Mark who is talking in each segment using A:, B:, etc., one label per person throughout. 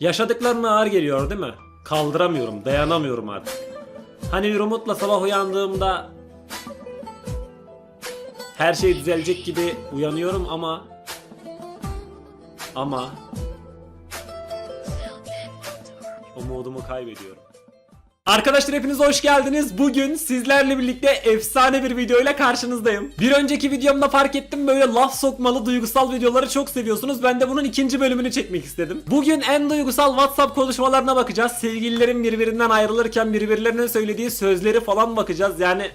A: Yaşadıklarına ağır geliyor değil mi? Kaldıramıyorum, dayanamıyorum artık. Hani bir umutla sabah uyandığımda her şey düzelecek gibi uyanıyorum ama ama umudumu kaybediyorum. Arkadaşlar hepiniz hoş geldiniz. Bugün sizlerle birlikte efsane bir videoyla karşınızdayım. Bir önceki videomda fark ettim böyle laf sokmalı duygusal videoları çok seviyorsunuz. Ben de bunun ikinci bölümünü çekmek istedim. Bugün en duygusal WhatsApp konuşmalarına bakacağız. Sevgililerin birbirinden ayrılırken birbirlerine söylediği sözleri falan bakacağız. Yani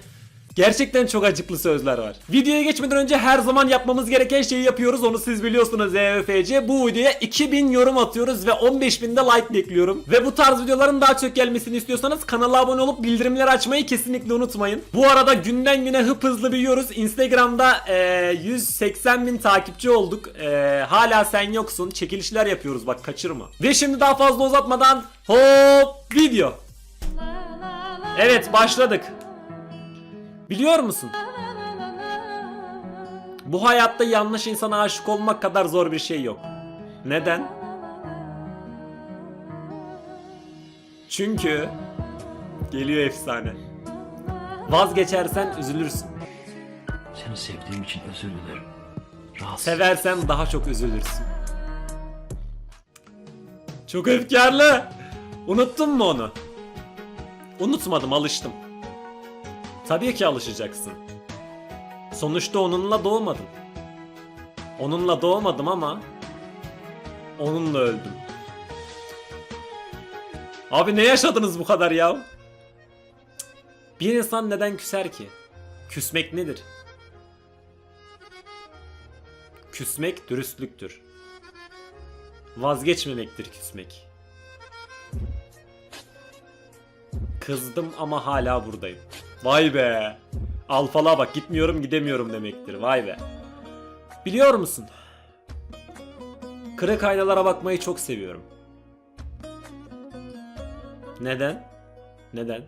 A: Gerçekten çok acıklı sözler var. Videoya geçmeden önce her zaman yapmamız gereken şeyi yapıyoruz. Onu siz biliyorsunuz EVFC. Bu videoya 2000 yorum atıyoruz ve 15.000 de like bekliyorum. Ve bu tarz videoların daha çok gelmesini istiyorsanız kanala abone olup bildirimleri açmayı kesinlikle unutmayın. Bu arada günden güne hıp hızlı büyüyoruz. Instagram'da eee 180 bin takipçi olduk. Eee, hala sen yoksun. Çekilişler yapıyoruz bak kaçırma. Ve şimdi daha fazla uzatmadan hop video. Evet başladık. Biliyor musun? Bu hayatta yanlış insana aşık olmak kadar zor bir şey yok. Neden? Çünkü geliyor efsane. Vazgeçersen üzülürsün.
B: Seni sevdiğim için özür dilerim. Rahatsız.
A: Seversen daha çok üzülürsün. Çok efkarlı. Unuttun mu onu? Unutmadım, alıştım. Tabii ki alışacaksın. Sonuçta onunla doğmadım. Onunla doğmadım ama onunla öldüm. Abi ne yaşadınız bu kadar ya? Bir insan neden küser ki? Küsmek nedir? Küsmek dürüstlüktür. Vazgeçmemektir küsmek. Kızdım ama hala buradayım. Vay be. Alfalığa bak gitmiyorum gidemiyorum demektir. Vay be. Biliyor musun? Kırık aynalara bakmayı çok seviyorum. Neden? Neden?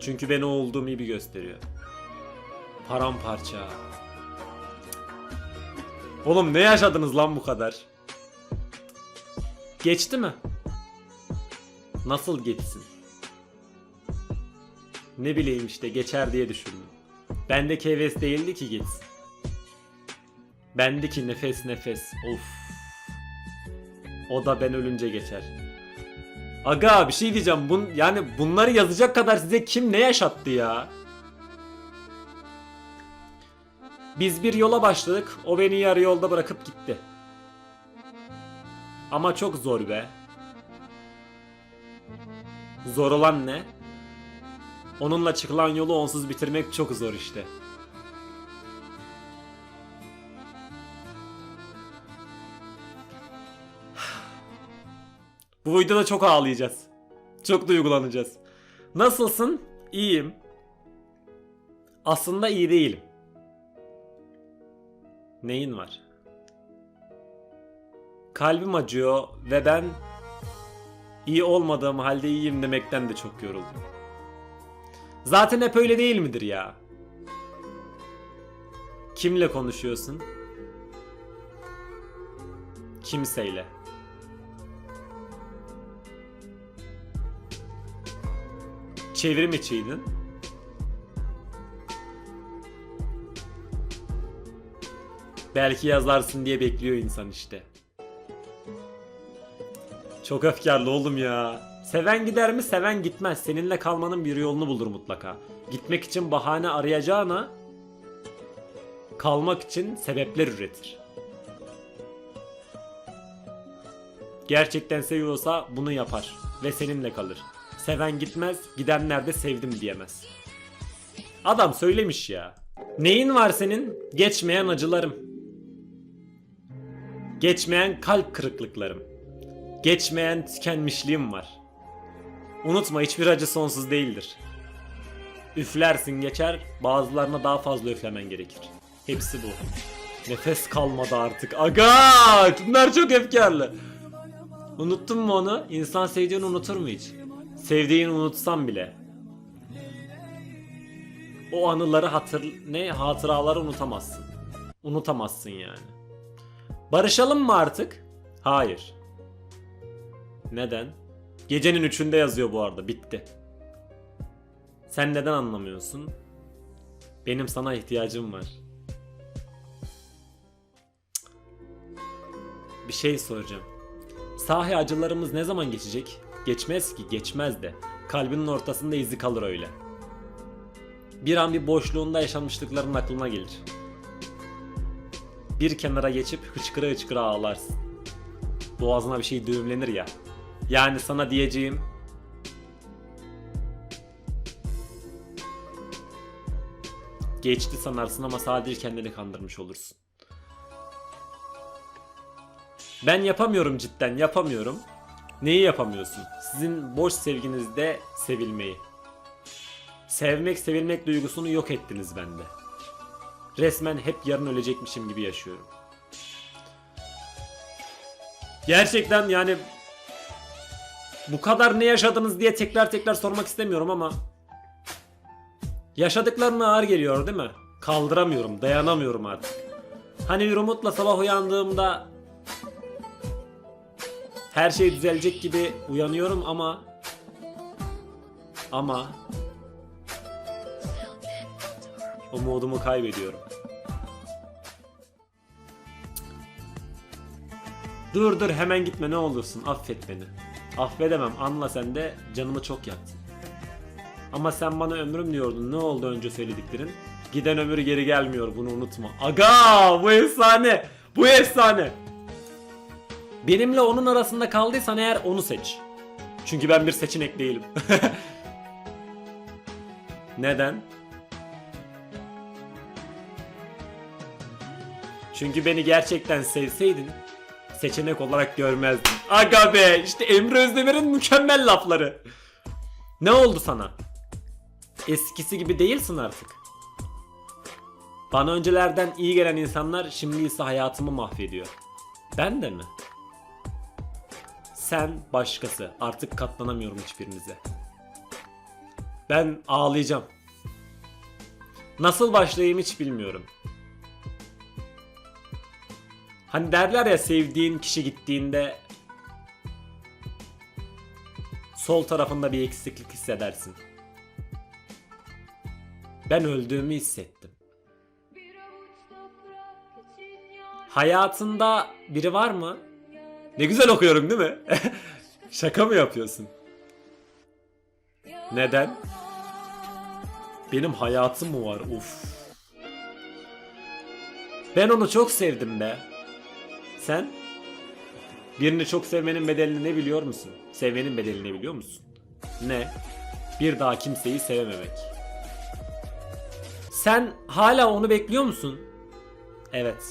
A: Çünkü beni olduğum gibi gösteriyor. Paramparça. Oğlum ne yaşadınız lan bu kadar? Geçti mi? Nasıl geçsin? Ne bileyim işte geçer diye düşündüm. Bendeki heves değildi ki geçsin. Bendeki nefes nefes. Of. O da ben ölünce geçer. Aga bir şey diyeceğim. Bun, yani bunları yazacak kadar size kim ne yaşattı ya? Biz bir yola başladık. O beni yarı yolda bırakıp gitti. Ama çok zor be. Zor olan ne? Onunla çıkılan yolu onsuz bitirmek çok zor işte. Bu videoda çok ağlayacağız. Çok duygulanacağız. Nasılsın? İyiyim. Aslında iyi değilim. Neyin var? Kalbim acıyor ve ben iyi olmadığım halde iyiyim demekten de çok yoruldum. Zaten hep öyle değil midir ya? Kimle konuşuyorsun? Kimseyle. Çevrim içiydin. Belki yazarsın diye bekliyor insan işte. Çok efkarlı oğlum ya. Seven gider mi? Seven gitmez. Seninle kalmanın bir yolunu bulur mutlaka. Gitmek için bahane arayacağına kalmak için sebepler üretir. Gerçekten seviyorsa bunu yapar ve seninle kalır. Seven gitmez, gidenler de sevdim diyemez. Adam söylemiş ya. Neyin var senin? Geçmeyen acılarım. Geçmeyen kalp kırıklıklarım. Geçmeyen tükenmişliğim var. Unutma hiçbir acı sonsuz değildir. Üflersin geçer, bazılarına daha fazla üflemen gerekir. Hepsi bu. Nefes kalmadı artık. Aga! Bunlar çok efkarlı. Unuttun mu onu? İnsan sevdiğini unutur mu hiç? Sevdiğini unutsan bile. O anıları hatır ne hatıraları unutamazsın. Unutamazsın yani. Barışalım mı artık? Hayır. Neden? Gecenin üçünde yazıyor bu arada. Bitti. Sen neden anlamıyorsun? Benim sana ihtiyacım var. Bir şey soracağım. Sahi acılarımız ne zaman geçecek? Geçmez ki, geçmez de. Kalbinin ortasında izi kalır öyle. Bir an bir boşluğunda yaşanmışlıkların aklına gelir. Bir kenara geçip hıçkıra hıçkıra ağlarsın. Boğazına bir şey düğümlenir ya. Yani sana diyeceğim Geçti sanarsın ama sadece kendini kandırmış olursun. Ben yapamıyorum cidden yapamıyorum. Neyi yapamıyorsun? Sizin boş sevginizde sevilmeyi. Sevmek sevilmek duygusunu yok ettiniz bende. Resmen hep yarın ölecekmişim gibi yaşıyorum. Gerçekten yani bu kadar ne yaşadınız diye tekrar tekrar sormak istemiyorum ama yaşadıklarına ağır geliyor değil mi? Kaldıramıyorum, dayanamıyorum artık. Hani bir umutla sabah uyandığımda her şey düzelecek gibi uyanıyorum ama ama umudumu kaybediyorum. Dur dur hemen gitme ne olursun affet beni. Affedemem anla sen de canımı çok yaktın. Ama sen bana ömrüm diyordun ne oldu önce söylediklerin? Giden ömür geri gelmiyor bunu unutma. Aga bu efsane. Bu efsane. Benimle onun arasında kaldıysan eğer onu seç. Çünkü ben bir seçenek değilim. Neden? Çünkü beni gerçekten sevseydin seçenek olarak görmezdin. Aga be işte Emre Özdemir'in mükemmel lafları. Ne oldu sana? Eskisi gibi değilsin artık. Bana öncelerden iyi gelen insanlar şimdi ise hayatımı mahvediyor. Ben de mi? Sen başkası. Artık katlanamıyorum hiçbirinize. Ben ağlayacağım. Nasıl başlayayım hiç bilmiyorum. Hani derler ya sevdiğin kişi gittiğinde sol tarafında bir eksiklik hissedersin. Ben öldüğümü hissettim. Hayatında biri var mı? Ne güzel okuyorum değil mi? Şaka mı yapıyorsun? Neden? Benim hayatım mı var? Uf. Ben onu çok sevdim be. Sen? Birini çok sevmenin bedelini ne biliyor musun? Sevmenin bedelini biliyor musun? Ne? Bir daha kimseyi sevememek. Sen hala onu bekliyor musun? Evet.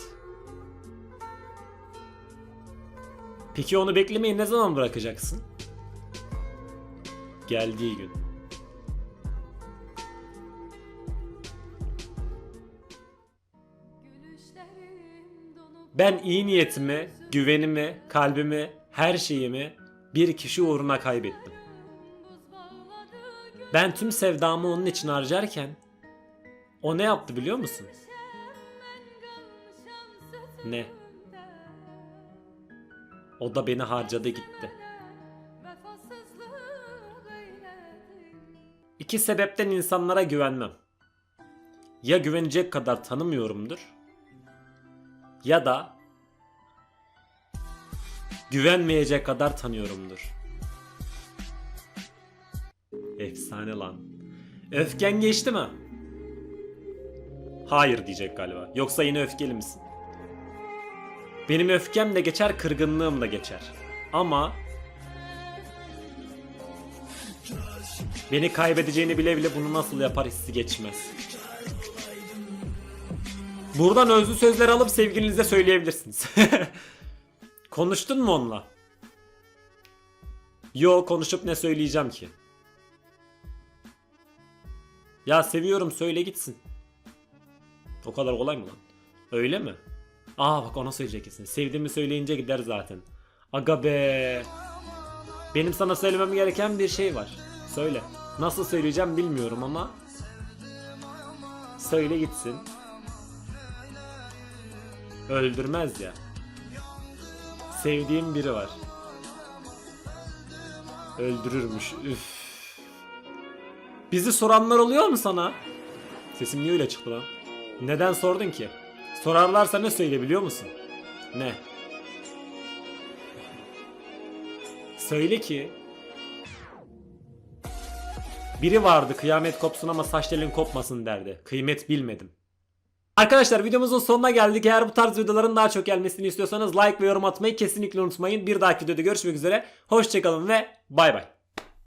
A: Peki onu beklemeyi ne zaman bırakacaksın? Geldiği gün. Ben iyi niyetimi, güvenimi, kalbimi, her şeyimi bir kişi uğruna kaybettim. Ben tüm sevdamı onun için harcarken o ne yaptı biliyor musun? Ne? O da beni harcadı gitti. İki sebepten insanlara güvenmem. Ya güvenecek kadar tanımıyorumdur ya da güvenmeyecek kadar tanıyorumdur. Efsane lan. Öfken geçti mi? Hayır diyecek galiba. Yoksa yine öfkeli misin? Benim öfkem de geçer, kırgınlığım da geçer. Ama beni kaybedeceğini bile bile bunu nasıl yapar hissi geçmez. Buradan özlü sözler alıp sevgilinize söyleyebilirsiniz. Konuştun mu onunla? Yo konuşup ne söyleyeceğim ki? Ya seviyorum söyle gitsin. O kadar kolay mı lan? Öyle mi? Aa bak ona söyleyecek kesin. Sevdiğimi söyleyince gider zaten. Aga be. Benim sana söylemem gereken bir şey var. Söyle. Nasıl söyleyeceğim bilmiyorum ama söyle gitsin. Öldürmez ya. Sevdiğim biri var. Öldürürmüş. Üf. Bizi soranlar oluyor mu sana? Sesim niye öyle çıktı lan? Neden sordun ki? Sorarlarsa ne söyle biliyor musun? Ne? Söyle ki biri vardı kıyamet kopsun ama saç telin kopmasın derdi. Kıymet bilmedim. Arkadaşlar videomuzun sonuna geldik. Eğer bu tarz videoların daha çok gelmesini istiyorsanız like ve yorum atmayı kesinlikle unutmayın. Bir dahaki videoda görüşmek üzere. Hoşçakalın ve bay bay.